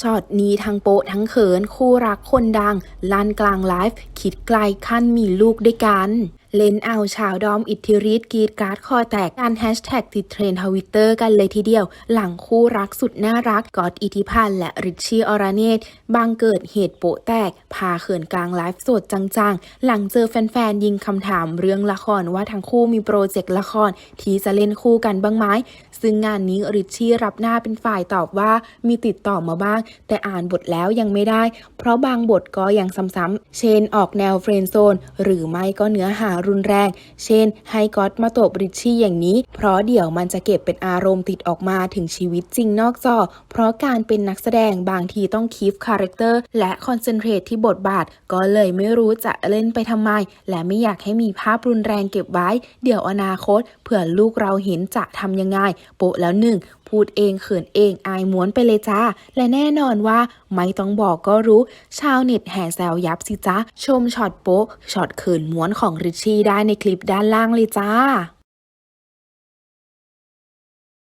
ช็อตนี้ทั้งโปะทั้งเขินคู่รักคนดังลั่นกลางไลฟ์คิดไกลขั้นมีลูกด้วยกัน เล่นเอาชาวดอมอิทธิฤทธิ์กีดการ์ดคอแตกการแฮชแท็กติดเทรนทวิตเตอร์กันเลยทีเดียว หลังคู่รักสุดน่ารักกอดอิทธิพันธ์และริชชี่อราเนตบางเกิดเหตุโปะแตก พาเขินกลางไลฟ์สดจังๆ หลังเจอแฟนๆ ยิงคำถามเรื่องละครว่าทั้งคู่มีโปรเจกต์ละคร ที่จะเล่นคู่กันบ้างไหมซึ่งงานนี้ริชชี่รับหน้าเป็นฝ่ายตอบว่ามีติดต่อมาบ้าง แต่อ่านบทแล้วยังไม่ได้ เพราะบางบทก็ยังซ้ำๆเช่นออกแนวเฟรนด์โซนหรือไม่ก็เนื้อหารุนแรง เช่น ให้ก๊อตมาตบริชชี่อย่างนี้ เพราะเดี๋ยวมันจะเก็บเป็นอารมณ์ติดออกมาถึงชีวิตจริงนอกจอ เพราะการเป็นนักแสดงบางทีต้องคีฟคาแรคเตอร์และคอนเซนเทรตที่บทบาท ก็เลยไม่รู้จะเล่นไปทำไม และไม่อยากให้มีภาพรุนแรงเก็บไว้ เดี๋ยวอนาคตเผื่อลูกเราเห็นจะทำยังไง โปะแล้วหนึ่งพูดเองเขินเองอายม้วนไปเลยจ้า และแน่นอนว่าไม่ต้องบอกก็รู้ ชาวเน็ตแห่แซวยับสิจ้าชมช็อตโป๊ะช็อตเขินม้วนของริชชี่ได้ในคลิปด้านล่างเลยจ้า